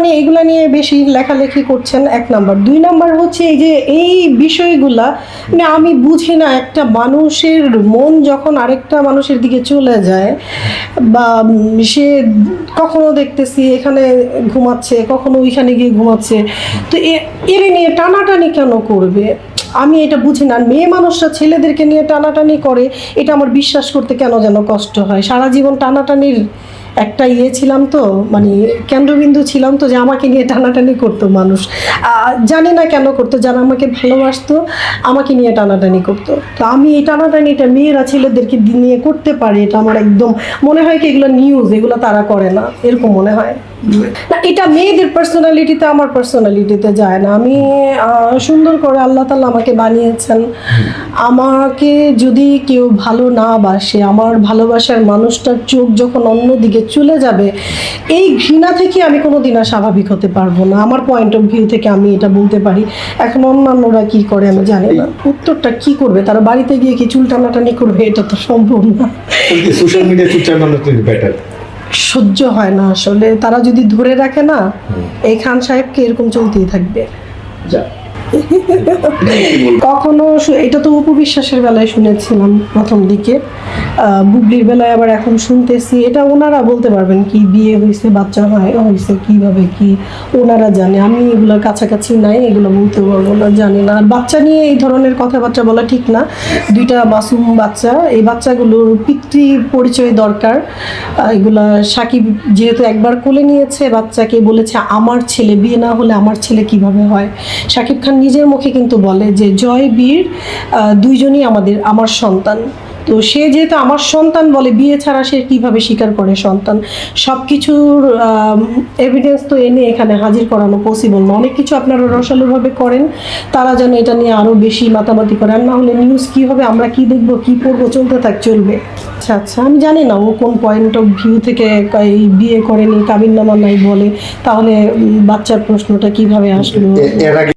মানে এইগুলা নিয়ে বেশি লেখালেখি করছেন এক নাম্বার। দুই নাম্বার হচ্ছে এই যে এই বিষয়গুলা মানে আমি বুঝি না, একটা মানুষের মন যখন আরেকটা মানুষের দিকে চলে যায়, বা সে কখনো দেখতেছি এখানে ঘুমাচ্ছে, কখনো ওইখানে গিয়ে ঘুমাচ্ছে, তো এর নিয়ে টানাটানি কেন করবে? আমি এটা বুঝি না। মেয়ে মানুষরা ছেলেদেরকে নিয়ে টানাটানি করে, এটা আমার বিশ্বাস করতে কেন যেন কষ্ট হয়? সারা জীবন টানাটানির একটা ইয়ে ছিলাম তো মানে কেন্দ্রবিন্দু ছিলাম তো যে আমাকে নিয়ে টানাটানি করতো মানুষ। জানি না কেন করতো, যারা আমাকে ভালোবাসতো, আমাকে নিয়ে টানাটানি করতো। তো আমি এই টানাটানিটা মেয়েরা ছেলেদেরকে নিয়ে করতে পারে, এটা আমার একদম মনে হয় কি এগুলো নিউজ এগুলো তারা করে না, এরকম মনে হয়। না, এটা মেয়েদের পার্সোনালিটিতে আমার পার্সোনালিটিতে যায় না। আমি সুন্দর করে আল্লাহ তালা আমাকে বানিয়েছেন। আমাকে যদি কেউ ভালো না বাসে, আমার ভালোবাসার মানুষটার চোখ যখন অন্যদিকে চলে যাবে এই ঘৃণা থেকে আমি কোনো দিন আর স্বাভাবিক হতে পারব না। আমার পয়েন্ট অফ ভিউ থেকে আমি এটা বলতে পারি। এখন অন্যান্যরা কি করে আমি জানি না। উত্তরটা কি করবে? তারা বাড়িতে গিয়ে কি চুল টানাটানি করবে? এটা তো সম্ভব না। সোশ্যাল মিডিয়া বেটার সহ্য হয় না আসলে। তারা যদি ধরে রাখে না এই খান সাহেবকে এরকম চলতেই থাকবে। যা। কখনো এটা তো উপবিশ্বাসের বেলায় শুনেছিলাম প্রথম দিকে। বুবলির বেলায় আবার এখন শুনতেছি। এটা ওনারা বলতে পারবেন কি বিয়ে হয়েছে বাচ্চা হয় হয়েছে কীভাবে কি ওনারা জানে। আমি এগুলোর কাছাকাছি নাই, এগুলো বলতে পারব না, জানি না। আর বাচ্চা নিয়ে এই ধরনের কথাবার্তা বলা ঠিক না। দুইটা মাসুম বাচ্চা, এই বাচ্চাগুলোর পিতৃ পরিচয় দরকার। এগুলা সাকিব যেহেতু একবার কোলে নিয়েছে, বাচ্চাকে বলেছে, আমার ছেলে, বিয়ে না হলে আমার ছেলে কীভাবে হয়? সাকিব খান নিজের মুখে কিন্তু বলে যে, জয় বীর দুইজনই আমাদের, আমার সন্তান। তো সে যেহেতু আমার সন্তান বলে, বিয়ে ছাড়া সে কীভাবে স্বীকার করে সন্তান? সব কিছুর এভিডেন্স তো এনে এখানে হাজির করানো পসিবল না। অনেক কিছু আপনারা রসালোভাবে করেন, তারা যেন এটা নিয়ে আরও বেশি মাতামাতি করে। আর না হলে নিউজ কী হবে? আমরা কি দেখব? কি পড়ব? চলতে থাক, চলবে। আচ্ছা আচ্ছা আমি জানি না ও কোন পয়েন্ট অফ ভিউ থেকে এই বিয়ে করেনি, কাবিন নামা নাই বলে। তাহলে বাচ্চার প্রশ্নটা কীভাবে আসলো?